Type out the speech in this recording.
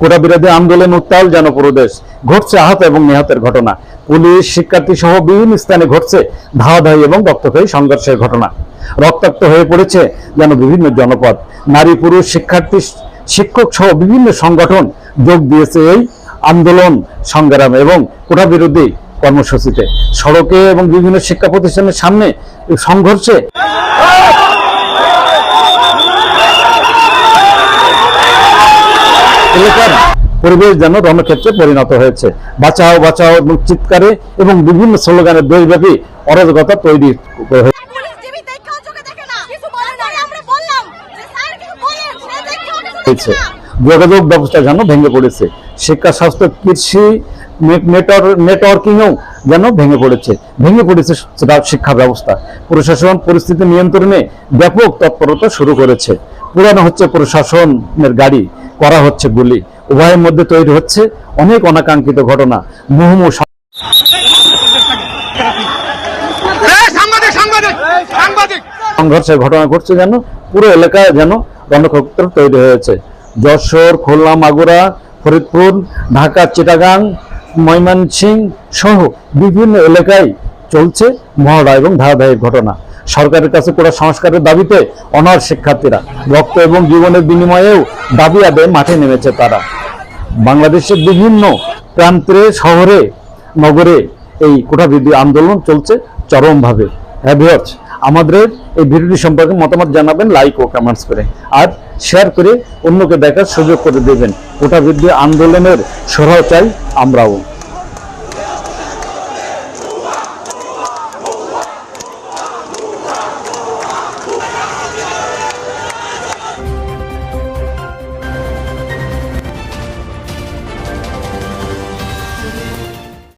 কোটা বিরোধী আন্দোলন উত্তাল যেন পুরো দেশ ঘটছে আহত এবং নিহতের ঘটনা। পুলিশ, শিক্ষার্থী সহ বিভিন্ন স্থানে ঘটছে ধাওয়াধাই এবং রক্তক্ষয়ী সংঘর্ষের ঘটনা। রক্তাক্ত হয়ে পড়েছে যেন বিভিন্ন জনপদ। নারী, পুরুষ, শিক্ষার্থী, শিক্ষক সহ বিভিন্ন সংগঠন যোগ দিয়েছে এই আন্দোলন সংগ্রাম এবং কোটা বিরোধী কর্মসূচিতে। সড়কে এবং বিভিন্ন শিক্ষা প্রতিষ্ঠানের সামনে সংঘর্ষে পরিবেশ যেন রণক্ষেত্রে পরিণত হয়েছে। বাঁচাও বাঁচাও এবং চিৎকারে এবং বিভিন্ন স্লোগানের দেশব্যাপী অরাজকতা তৈরি হয়েছে। যোগাযোগ ব্যবস্থা যেন ভেঙে পড়েছে। শিক্ষা স্বাস্থ্য কৃষি নেটওয়ার্কিংও যেন ভেঙে পড়েছে। ভেঙে পড়েছে শিক্ষা ব্যবস্থা। প্রশাসন পরিস্থিতি নিয়ন্ত্রণে ব্যাপক তৎপরতা শুরু করেছে। পুরানো হচ্ছে প্রশাসনের গাড়ি করা হচ্ছে গুলি। উভয়ের মধ্যে তৈরি হচ্ছে অনেক অনাকাঙ্ক্ষিত ঘটনা। সাংবাদিক সংঘর্ষের ঘটনা ঘটছে যেন পুরো এলাকায় যেন রণক্ষেত্র তৈরি হয়েছে। যশোর খুলনা মাগুরা ফরিদপুর ঢাকা চিটাগাং ময়মনসিং সহ বিভিন্ন এলাকায় চলছে মহড়া এবং ধারাবাহিক ঘটনা। সরকারের কাছে কোনো সংস্কারের দাবিতে অনার শিক্ষার্থীরা রক্ত এবং জীবনের বিনিময়েও দাবি আদায়ে মাঠে নেমেছে তারা। বাংলাদেশের বিভিন্ন প্রান্তে শহরে নগরে এই কোঠাবিধি আন্দোলন চলছে চরমভাবে। হ্যাঁ ভিউয়ার্স, আমাদের এই ভিডিওটি সম্পর্কে মতামত জানাবেন লাইক ও কমেন্টস করে। আর শেয়ার করে অন্যকে দেখার সুযোগ করে দেবেন। কোটা বৃদ্ধি আন্দোলনের সরাও চাই আমরাও।